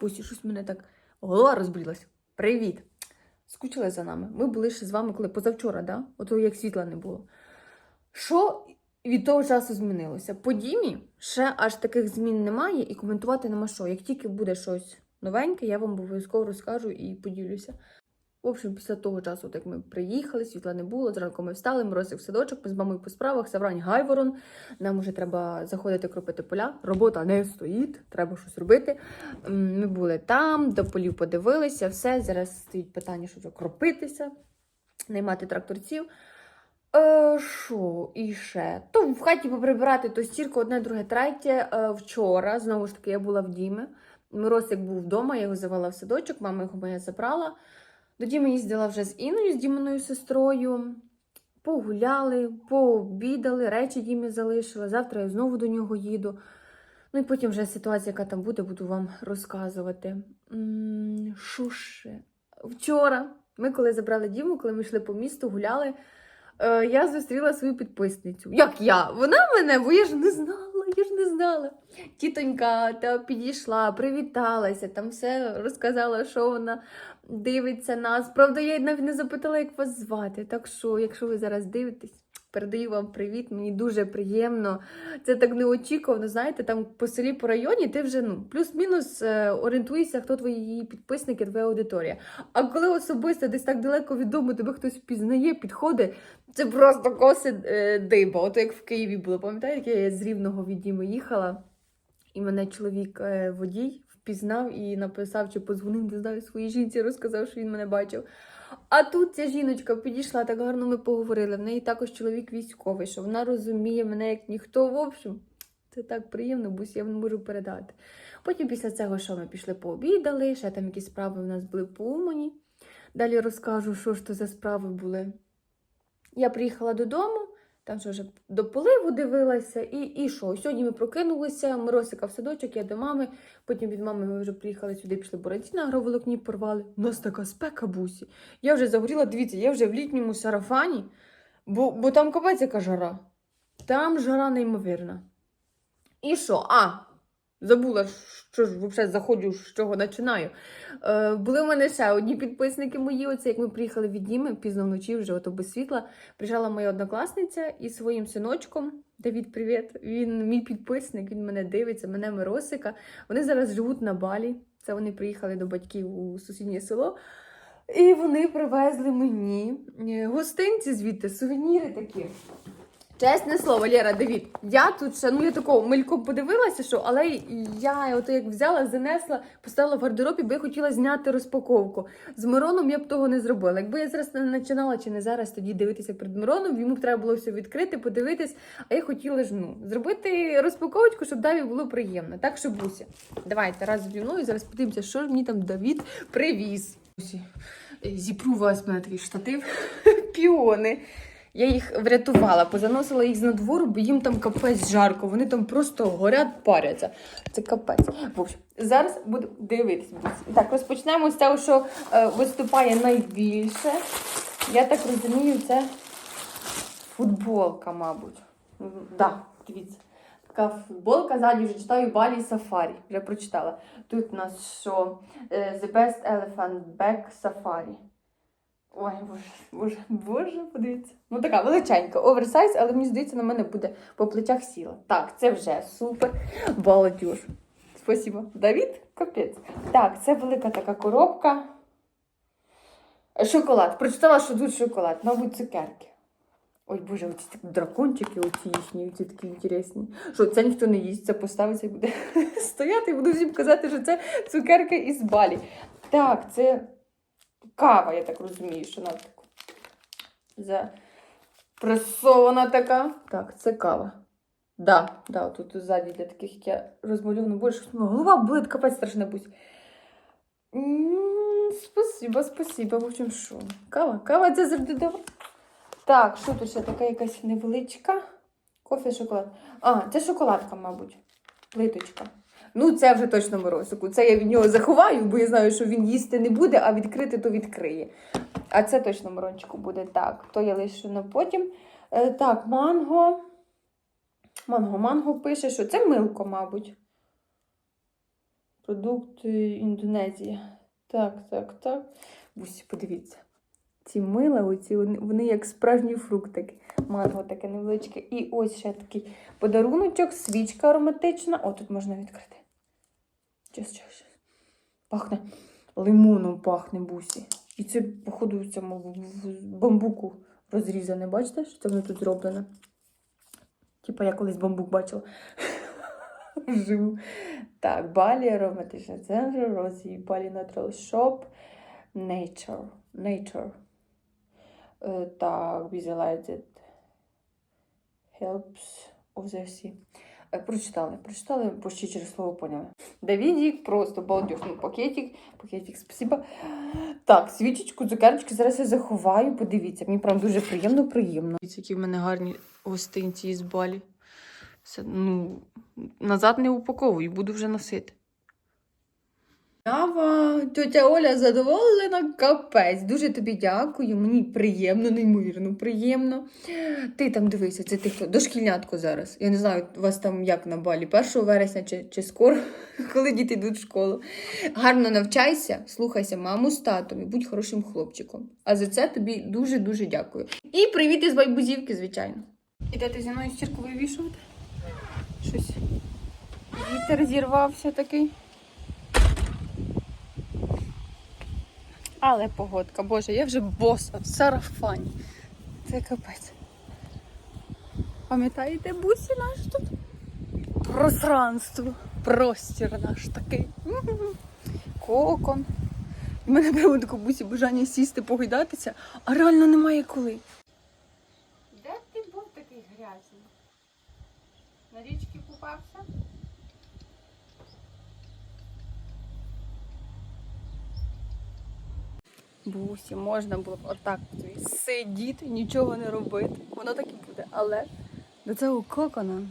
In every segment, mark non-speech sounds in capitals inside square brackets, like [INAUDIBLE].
Бусі, щось мене так голова розбрілась. Привіт! Скучили за нами. Ми були ще з вами, коли позавчора, да? Ото як світла не було. Що від того часу змінилося? По Дімі ще аж таких змін немає і коментувати нема що. Як тільки буде щось новеньке, я вам обов'язково розкажу і поділюся. В общем, після того часу, от як ми приїхали, світла не було, зранку ми встали, Морозик в садочок, ми з мамою по справах, Саврань Гайворон. Нам вже треба заходити кропити поля. Робота не стоїть, треба щось робити. Ми були там, до полів подивилися, все. Зараз стоїть питання, що кропитися, наймати тракторців. Е, Що і ще? То в хаті поприбирати, то стірку одне, друге, третє. Е, вчора, знову ж таки, я була в Дімі. Миросик був вдома, я його завела в садочок, мама його моя забрала. До Діми їздила вже з Іною, з Діминою сестрою. Погуляли, пообідали, речі Дімі залишила. Завтра я знову до нього їду. Ну і потім вже ситуація, яка там буде, буду вам розказувати. Що ще? Вчора, ми коли забрали Діму, коли ми йшли по місту, гуляли, е, я зустріла свою підписницю. Як я? Вона мене, бо я ж не знала, я ж не знала. Тітонька та підійшла, привіталася, там все розказала, що вона дивиться нас. Правда, я навіть не запитала, як вас звати. Так що, якщо ви зараз дивитесь, передаю вам привіт. Мені дуже приємно. Це так неочікувано. Знаєте, там по селі, по районі ти вже ну плюс-мінус е, орієнтуєшся, хто твої підписники, твоя аудиторія. А коли особисто десь так далеко від тебе хтось впізнає, підходить, це просто коси е, диба. Ото як в Києві було. Пам'ятаєте, я з Рівного від Діми їхала, і мене чоловік е, водій впізнав і написав, чи подзвонив, не знаю, своїй жінці, розказав, що він мене бачив. А тут ця жіночка підійшла, так гарно ми поговорили. В неї також чоловік військовий, що вона розуміє мене як ніхто. В общем, це так приємно, бо я не можу передати. Потім після цього, що ми пішли пообідали, ще там якісь справи у нас були по Умані. Далі розкажу, що ж то за справи були. Я приїхала додому, там що вже до поливу дивилася, і, і що? Сьогодні ми прокинулися, Миросика в садочок, я до мами. Потім від мами ми вже приїхали сюди, пішли боранці на агроволокні порвали. У нас така спека бусі. Я вже загоріла, дивіться, я вже в літньому сарафані, бо, бо там капець яка жара. Там жара неймовірна. І що? А, забула, що ж взагалі заходжу, з чого починаю. Е, були в мене ще одні підписники мої. Оце як ми приїхали від Діми пізно вночі, вже ото без світла. Приїжджала моя однокласниця із своїм синочком. Давід, привіт. Він мій підписник, він мене дивиться, мене Миросика. Вони зараз живуть на Балі. Це вони приїхали до батьків у сусіднє село. І вони привезли мені е, гостинці звідти, сувеніри такі. Чесне слово, Лєра, Давід, я тут ще, ну я такого мельком подивилася, що, але я ото як взяла, занесла, поставила в гардеробі, бо я хотіла зняти розпаковку. З Мироном я б того не зробила. Якби я зараз не починала чи не зараз тоді дивитися перед Мироном, йому б треба було все відкрити, подивитись. А я хотіла ж ну, зробити розпаковочку, щоб Даві було приємно. Так що Буся, давайте разом зі мною зараз подивимося, що ж мені там Давід привіз. Зіпру вас мене такий штатив. [LAUGHS] Піони. Я їх врятувала, позаносила їх з надвору, бо їм там капець жарко. Вони там просто горять, паряться. Це капець. В общем, зараз буду дивитись. Так, розпочнемо з того, що е, виступає найбільше. Я так розумію, це футболка, мабуть. Так, да, дивіться. Така футболка, ззаді вже читаю Балі Сафарі. Вже прочитала. Тут у нас що е, The Best Elephant Back Safari. Ой, боже, боже, боже, подивіться. Ну така величенька, оверсайз, але мені здається, на мене буде по плечах сіла. Так, це вже супер. Баладюж. Спасибо. Давід, капець. Так, це велика така коробка. Шоколад. Прочитала, що тут шоколад, мабуть, цукерки. Ой, боже, оці такі дракончики, оці їхні, оці такі інтересні. Що це ніхто не їсть, це поставиться і буде [LAUGHS] стояти і буду всім казати, що це цукерки із балі. Так, це кава, я так розумію, що вона так запресована така. Так, це кава. Да, да, тут ззаді для таких, як я розмальовано. Моя голова болить, капець страшна будь. Спасибо, спасибо. В общем, що? Кава? Кава це завжди добре. Так, що тут ще така якась невеличка? Кофе, шоколад. А, це шоколадка, мабуть. Плиточка. Ну, це вже точно морозику. Це я від нього заховаю, бо я знаю, що він їсти не буде, а відкрити то відкриє. А це точно морончику буде так. То я лишу на потім. Е, так, манго. Манго, манго пише, що це милко, мабуть. Продукти Індонезії. Так, так, так. Бусі, подивіться. Ці мила, оці, вони як справжні фруктики. Манго таке невеличке. І ось ще такий подаруночок, свічка ароматична. О, тут можна відкрити. Час, час, час. Пахне лимоном пахне бусі. І це, походу, в цьому бамбуку розрізане. Бачите, що це воно тут зроблено? Типа я колись бамбук бачила. [LAUGHS] Живу. Так, Балі, ароматичний центр, Розі, Балі Natural Shop, Nature. Nature. Е, Так, Visualized Helps of the Sea. Прочитали, прочитали, почти через слово поняли. Давідік, просто балдюхнув пакетик. Пакетик, спасибо. Так, свічечку, цукерочки зараз я заховаю. Подивіться, мені прям дуже приємно, приємно. Дивіться, які в мене гарні гостинці із балі. Все, ну, назад не упаковую, буду вже носити. Ява, тетя Оля задоволена, капець. Дуже тобі дякую. Мені приємно, неймовірно, приємно. Ти там дивися, це ти хто? Дошкільнятко зараз. Я не знаю, у вас там як на балі, 1 вересня чи, чи скоро, [LAUGHS] коли діти йдуть в школу. Гарно навчайся, слухайся маму з татом і будь хорошим хлопчиком. А за це тобі дуже-дуже дякую. І привіт із байбузівки, звичайно. Ідете зі мною стірку вивішувати? Щось. Вітер зірвався такий. Але погодка, боже, я вже боса в сарафані. Це капець. Пам'ятаєте бусі наш тут? Пространство, простір наш такий. Кокон. У мене прямо таке бусі бажання сісти, погойдатися, а реально немає коли. Де ти був такий грязний? На річці купався? Бусі, можна було б отак сидіти, нічого не робити. Воно так і буде. Але до цього кокона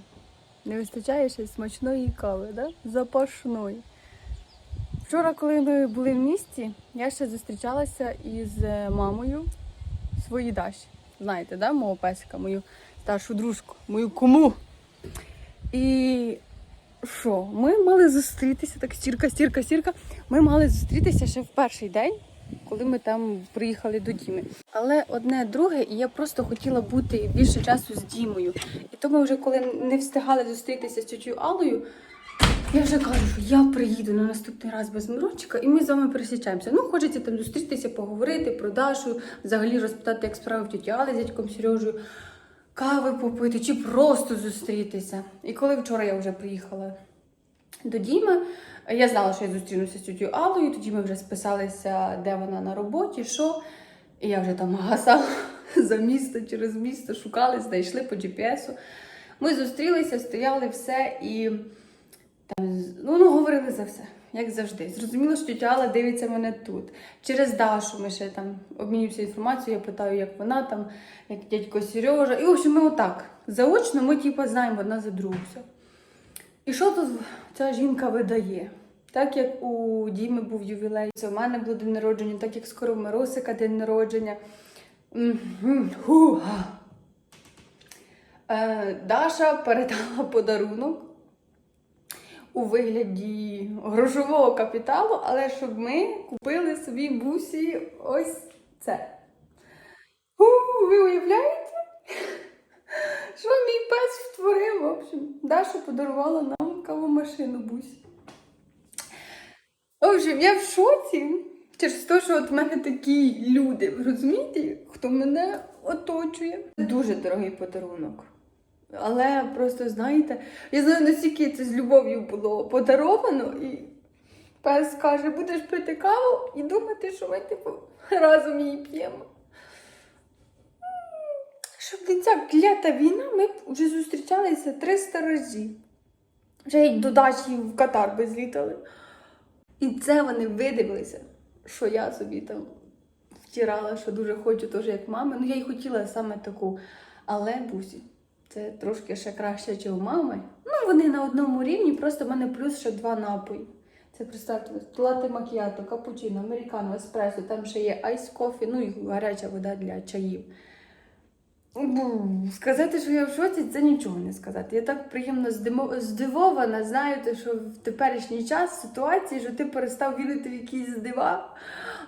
не вистачає ще смачної кави, да? запашної. Вчора, коли ми були в місті, я ще зустрічалася із е, мамою своєї Даші. Знаєте, да, мого песика, мою старшу дружку, мою кому. І що, ми мали зустрітися, так стірка, стірка, стірка. Ми мали зустрітися ще в перший день, коли ми там приїхали до Діми. Але одне друге, і я просто хотіла бути більше часу з Дімою. І тому вже коли не встигали зустрітися з тітю Алою, я вже кажу, що я приїду на наступний раз без Мирончика, і ми з вами пересічаємося. Ну, хочеться там зустрітися, поговорити про Дашу, взагалі розпитати, як справи в тіті Али з дядьком Сережею, кави попити чи просто зустрітися. І коли вчора я вже приїхала до Діми, я знала, що я зустрінуся з тітю Алою, тоді ми вже списалися, де вона на роботі, що. І я вже там гасала [LAUGHS] за місто через місто, шукали, знайшли по GPS. Ми зустрілися, стояли все і там, ну, ну, говорили за все, як завжди. Зрозуміло, що тітя Алла дивиться мене тут. Через Дашу ми ще там обмінюємося інформацією, я питаю, як вона там, як дядько Сережа. І, в общем, ми отак. Заочно ми, типу, знаємо одна за другу. І що тут ця жінка видає? Так як у Діми був ювілей, це у мене був день народження, так як скоро у Миросика день народження. Е, Даша передала подарунок у вигляді грошового капіталу, але щоб ми купили собі бусі ось це. Ви уявляєте? Що мій пес втворив? В общем, Даша подарувала нам кавомашину бусі. В общем, я в шоці через те, що от в мене такі люди, розумієте, хто мене оточує. Дуже дорогий подарунок. Але просто знаєте, я знаю, наскільки це з любов'ю було подаровано, і пес каже, будеш пити каву і думати, що ми типу разом її п'ємо. Щоб ця клята війна, ми вже зустрічалися 300 разів. Вже й до Дачі в Катар би злітали. І це вони видивилися, що я собі там втирала, що дуже хочу, теж як мама. Ну, я й хотіла саме таку. Але бусі, це трошки ще краще, ніж у мами. Ну, вони на одному рівні, просто в мене плюс ще два напої. Це представте, лати макіато, капучино, американо, еспресо, там ще є айс кофі, ну і гаряча вода для чаїв. Бу, Сказати, що я в шоці, це нічого не сказати. Я так приємно здивована, знаєте, що в теперішній час ситуації, що ти перестав вірити в якісь дива,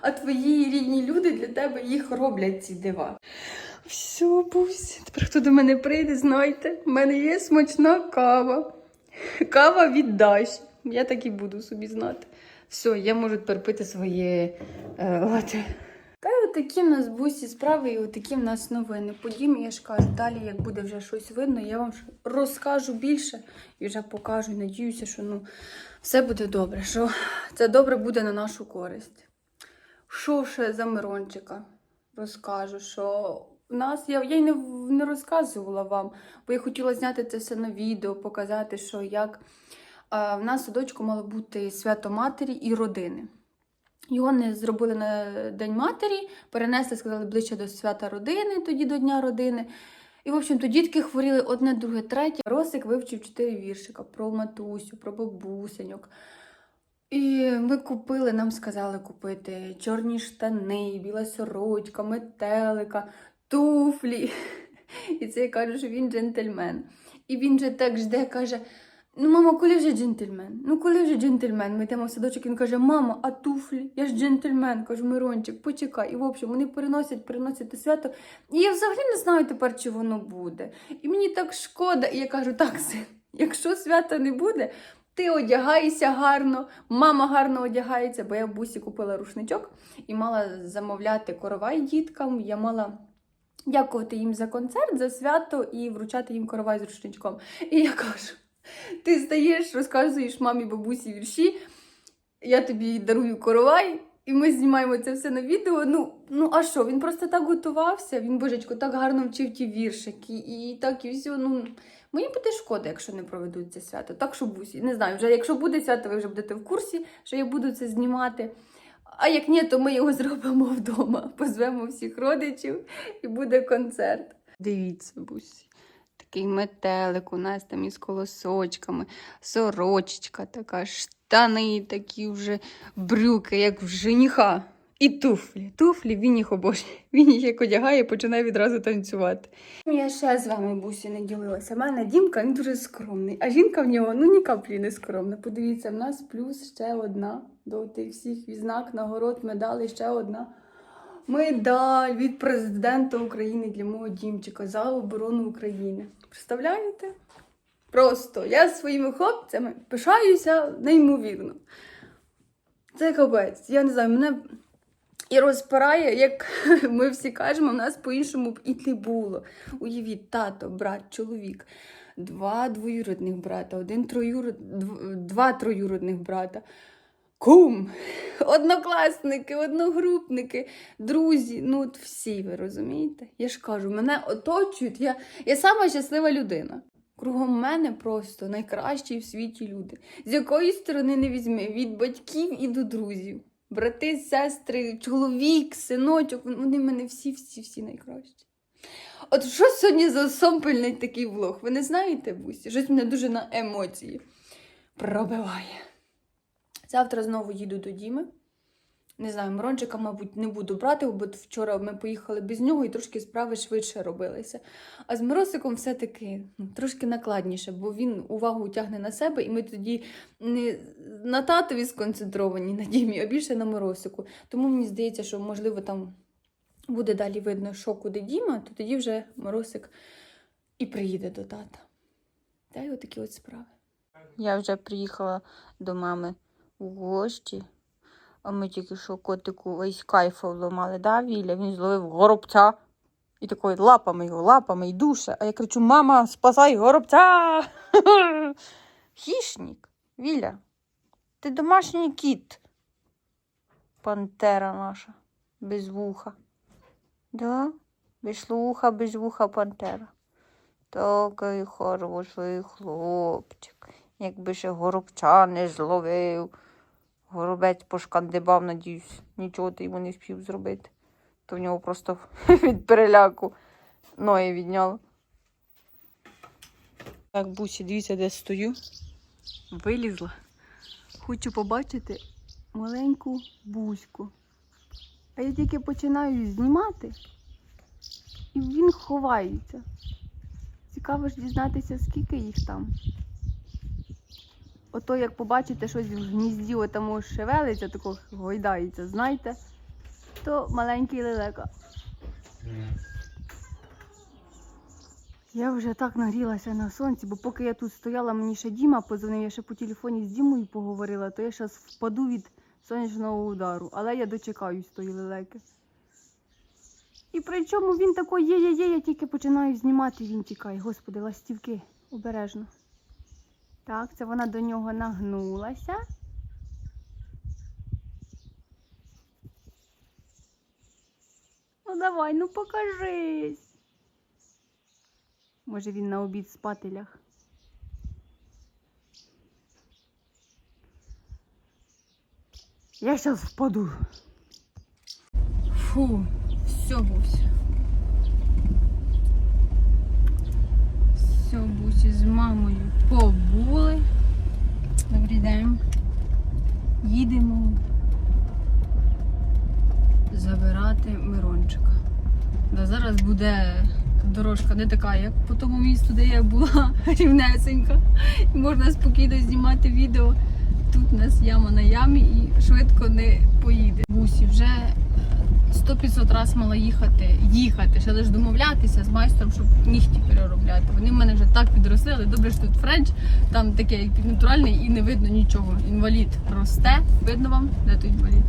а твої рідні люди для тебе їх роблять ці дива. Все, бусь, тепер хто до мене прийде, знайте, в мене є смачна кава. Кава від Даші. Я так і буду собі знати. Все, я можу тепер пити своє е, лате. Та й отакі в нас бусі справи, і отакі в нас новини. Подім, я ж кажу, далі, як буде вже щось видно, я вам розкажу більше і вже покажу. Надіюся, що ну, все буде добре, що це добре буде на нашу користь. Що ще за Мирончика? Розкажу, що в нас я, я й не, не розказувала вам, бо я хотіла зняти це все на відео, показати, що як а, в нас садочку мало бути свято матері і родини. Його не зробили на День матері, перенесли, сказали, ближче до свята родини, тоді до Дня родини. І, в общем-то, дітки хворіли одне, друге, третє. Росик вивчив чотири віршика про матусю, про бабусеньок. І ми купили, нам сказали купити чорні штани, біла сорочка, метелика, туфлі. [LAUGHS] І це я кажу, що він джентльмен. І він же так жде, каже: Ну, мама, коли вже джентльмен? Ну, коли вже джентльмен? Ми йдемо в садочок, він каже, мама, а туфлі? Я ж джентльмен, кажу, Мирончик, почекай. І в общем, вони переносять, переносять те свято. І я взагалі не знаю тепер, чи воно буде. І мені так шкода. І я кажу, так, син, якщо свята не буде, ти одягайся гарно, мама гарно одягається, бо я в бусі купила рушничок і мала замовляти коровай діткам. Я мала дякувати їм за концерт, за свято і вручати їм коровай з рушничком. І я кажу. Ти стаєш, розказуєш мамі бабусі вірші, я тобі дарую коровай, і ми знімаємо це все на відео. Ну, ну а що? Він просто так готувався, він божечко так гарно вчив ті віршики, і, так і все. Ну, мені буде шкода, якщо не проведуть це свято. Так що бусі. Не знаю, вже якщо буде свято, ви вже будете в курсі, що я буду це знімати. А як ні, то ми його зробимо [LAUGHS] вдома. Позвемо всіх родичів і буде концерт. Дивіться, бусі. Такий метелик у нас там із колосочками, сорочечка така, штани такі вже, брюки, як в жениха. І туфлі. Туфлі він їх обожнює. [LAUGHS] Він їх як одягає, починає відразу танцювати. Я ще з вами бусі не ділилася. У мене Дімка він дуже скромний, а жінка в нього ну ні каплі не скромна. Подивіться, в нас плюс ще одна до тих всіх відзнак, нагород, медалей, ще одна. Медаль від президента України для мого дімчика за оборону України. Представляєте? Просто я своїми хлопцями пишаюся неймовірно. Це капець. Я не знаю, мене і розпирає, як [LAUGHS] ми всі кажемо, в нас по-іншому б і не було. Уявіть, тато, брат, чоловік, два двоюродних брата, один троюрод... два троюродних брата. Кум, однокласники, одногрупники, друзі, ну от всі ви розумієте? Я ж кажу, мене оточують. Я, я сама щаслива людина. Кругом мене просто найкращі в світі люди. З якої сторони не візьми, від батьків і до друзів. Брати, сестри, чоловік, синочок, вони в мене всі-всі-всі найкращі. От що сьогодні за сомпельний такий влог? Ви не знаєте, Бусі? Щось мене дуже на емоції пробиває. Завтра знову їду до Діми. Не знаю, Мирончика, мабуть, не буду брати, бо вчора ми поїхали без нього і трошки справи швидше робилися. А з Миросиком все-таки ну, трошки накладніше, бо він увагу тягне на себе, і ми тоді не на татові сконцентровані на Дімі, а більше на Миросику. Тому мені здається, що, можливо, там буде далі видно, що куди Діма, то тоді вже Миросик і приїде до тата. Та й отакі от справи. Я вже приїхала до мами у гості, а ми тільки що котику весь кайфа вломали, да, Віля? Він зловив горобця і такою лапами його, лапами і душе. А я кричу: мама, спасай горобця! [LAUGHS] Хішник, Віля, ти домашній кіт. Пантера наша, без вуха. Да? Без слуха, без вуха пантера. Такий хороший хлопчик. Якби ще горобця не зловив. Горобець пошкандибав, надіюсь, нічого ти йому не встиг зробити. То в нього просто [LAUGHS] від переляку ноги відняло. Так, бусі, дивіться, де стою. Вилізла. Хочу побачити маленьку бузьку. А я тільки починаю знімати. І він ховається. Цікаво ж дізнатися, скільки їх там. Ото як побачите щось в гнізді, отому шевелиться, тако гойдається, знаєте, то маленький лелека. Я вже так нагрілася на сонці, бо поки я тут стояла, мені ще Діма позвонив, я ще по телефоні з Дімою поговорила, то я зараз впаду від сонячного удару. Але я дочекаюсь тої лелеки. І при чому він такий є-є-є, я тільки починаю знімати, він тікає. Господи, ластівки, обережно. Так, це вона до нього нагнулася. Ну давай, ну покажись. Може він на обід спати ляг. Я зараз впаду. Фу, все, Буся. Все, Бусі з мамою побули. Добрий день. Їдемо забирати Мирончика. Да, зараз буде дорожка не така, як по тому місту, де я була [LAUGHS] рівнесенька. Можна спокійно знімати відео. Тут у нас яма на ямі і швидко не поїде. Бусі вже 100-500 раз мала їхати, їхати, ще лише домовлятися з майстром, щоб нігті переробляти. Вони в мене вже так підросли, але добре, що тут френч, там таке як і не видно нічого. Інвалід росте. Видно вам, де той інвалід?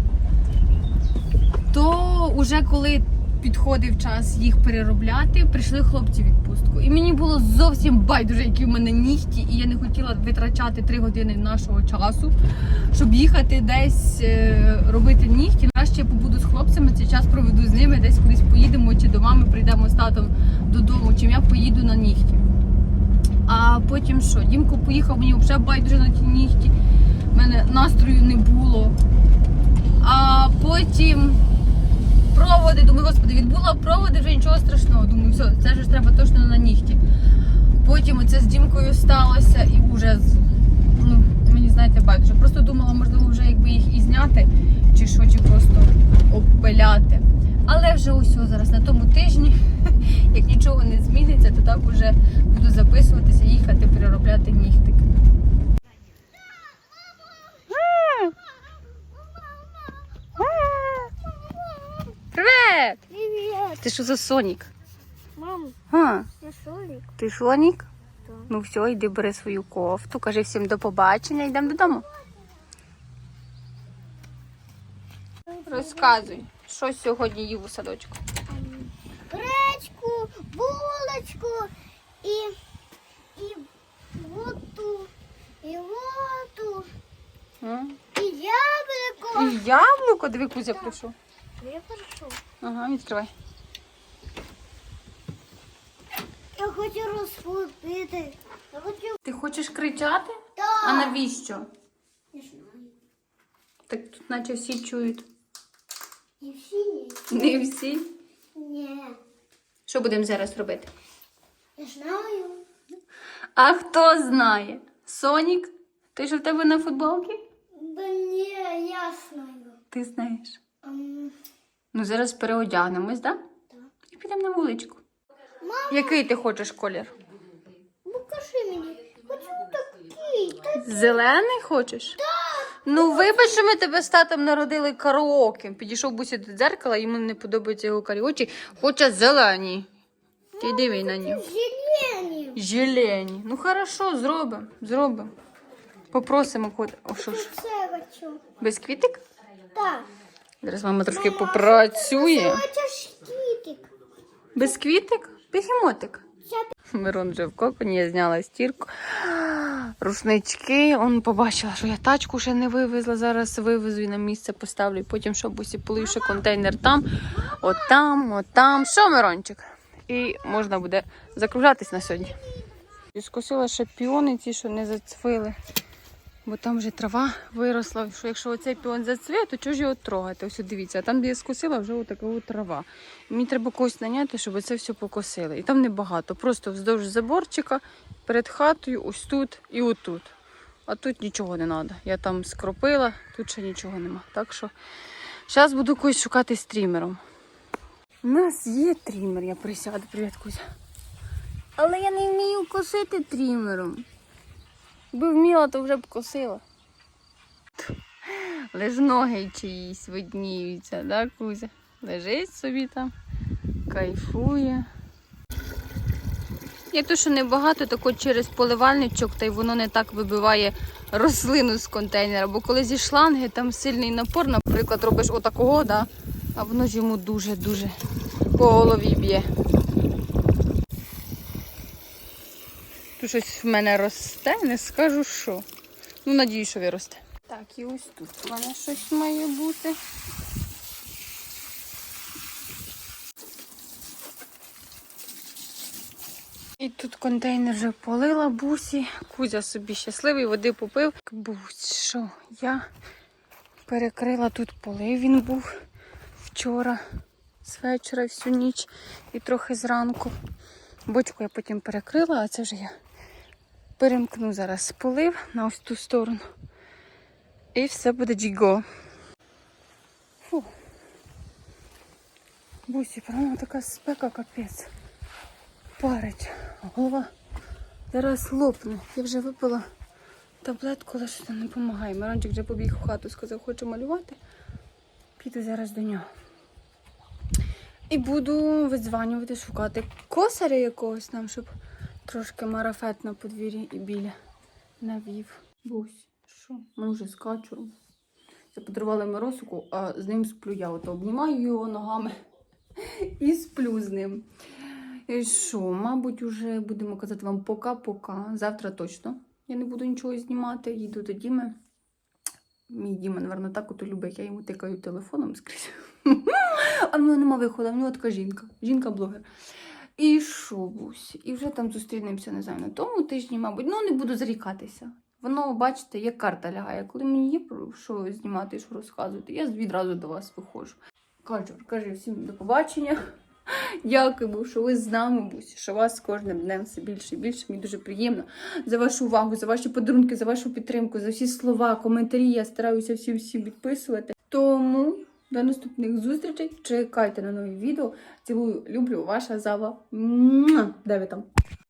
То уже коли підходив час їх переробляти, прийшли хлопці відпустку. І мені було зовсім байдуже, які в мене нігті, і я не хотіла витрачати 3 години нашого часу, щоб їхати десь е, робити нігті. Краще я побуду з хлопцями, прийдемо з татом додому, чим я поїду на нігті. А потім що? Дімко поїхав, мені вже байдуже на ті нігті. У мене настрою не було. А потім проводи, думаю, господи, відбула проводи, вже нічого страшного. Думаю, все, це ж треба точно на нігті. Потім оце з Дімкою сталося і вже ну, мені знаєте, байдуже. Просто думала, можливо, вже якби їх і зняти, чи що, чи просто обпиляти. Але вже усього зараз на тому тижні, [LAUGHS] як нічого не зміниться, то так уже буду записуватися, їхати, переробляти нігтик. Привет! Привет, Ти що за Сонік? мам, А, я Солик. ти Сонік? Ну все, йди бери свою кофту, кажи всім до побачення, йдемо додому. Розказуй, що сьогодні їв у садочку. Гречку, булочку і, і воду, і воду, М? і яблуко. І яблуко, диви, Кузя прийшов. Я прошу. Ага, відкривай. Я хочу розпустити. Я хочу... Ти хочеш кричати? Так. А навіщо? Не знаю. Так тут наче всі чують. І всі. Не всі. Ні. Що будемо зараз робити? Я знаю. А хто знає? Сонік? Ти що в тебе на футболці? Да ні, я знаю. Ти знаєш. Ем, Ну, зараз переодягнемось, так? Так. І підемо на вуличку. Мама, Який ти хочеш колір? покажи мені. Хочу такий. Та Зелений хочеш? Так. Ну, вибач, що ми тебе з татом народили караоке. Підійшов бусі до дзеркала, йому не подобаються його карі очі. Хоче зелені. Ти диви на нього. зелені. Зелені. Ну хорошо, зробимо. Зробимо. Попросимо кот. О, що ж? Без квітик? Так. Зараз мама трошки попрацює. Без квітик? Бігемотик. Мирон вже в коконі, я зняла стірку. Рушнички. Он побачила, що я тачку ще не вивезла. Зараз вивезу і на місце поставлю. Потім, щоб усі поливши контейнер там, отам, отам. Що, Мирончик? І можна буде закруглятись на сьогодні. І скосила ще піони, ті, що не зацвили. Бо там вже трава виросла. Що якщо оцей піон зацвіє, то чого ж його трогати? Ось дивіться, а там, де я скосила, вже отака от трава. Мені треба когось наняти, щоб це все покосили. І там небагато. Просто вздовж заборчика, перед хатою, ось тут і отут. А тут нічого не треба. Я там скропила, тут ще нічого нема. Так що зараз буду когось шукати стрімером. У нас є трімер, я присяду, привіт, Кузя. Але я не вмію косити трімером. Якби вміла, то вже б косила. Лиш ноги чиїсь видніються, да, Кузя? Лежить собі там, кайфує. Як то, що небагато, так от через поливальничок, та й воно не так вибиває рослину з контейнера. Бо коли зі шланги там сильний напор, наприклад, робиш отакого, да, а воно ж йому дуже-дуже по голові б'є. Щось в мене росте, не скажу що. Ну, надію, що виросте. Так, і ось тут у мене щось має бути. І тут контейнер вже полила бусі. Кузя собі щасливий, води попив. Бусь, що я перекрила тут полив. Він був вчора, з вечора всю ніч і трохи зранку. Бочку я потім перекрила, а це вже я перемкну зараз полив на ось ту сторону. І все буде джіго. Фу. Бусі, прямо така спека капець. Парить. Голова зараз лопне. Я вже випила таблетку, але що не допомагає. Мирончик вже побіг в хату, сказав, хоче малювати. Піду зараз до нього. І буду видзванювати, шукати косаря якогось нам, щоб трошки марафет на подвір'ї і біля навів. Бусь, що? Ми вже з качуром. Це подарували Миросику, а з ним сплю я. Ото обнімаю його ногами [LAUGHS] і сплю з ним. І що, мабуть, вже будемо казати вам пока-пока. Завтра точно я не буду нічого знімати. Їду до Діми. Мій Діма, напевно, так ото любить, я йому тикаю телефоном скрізь. [LAUGHS] А в нього нема виходу, в нього така жінка. Жінка-блогер. І що, Бусь? І вже там зустрінемося, не знаю, на тому тижні, мабуть. Ну, не буду зарікатися. Воно, бачите, як карта лягає. Коли мені є про що знімати і що розказувати, я відразу до вас виходжу. Качур, кажи всім до побачення. Дякуємо, що ви з нами, Бусь, що вас з кожним днем все більше і більше. Мені дуже приємно за вашу увагу, за ваші подарунки, за вашу підтримку, за всі слова, коментарі. Я стараюся всім всім відписувати. Тому до наступних зустрічей. Чекайте на нові відео. Цілую, люблю, ваша зава. Муа! Де ви там?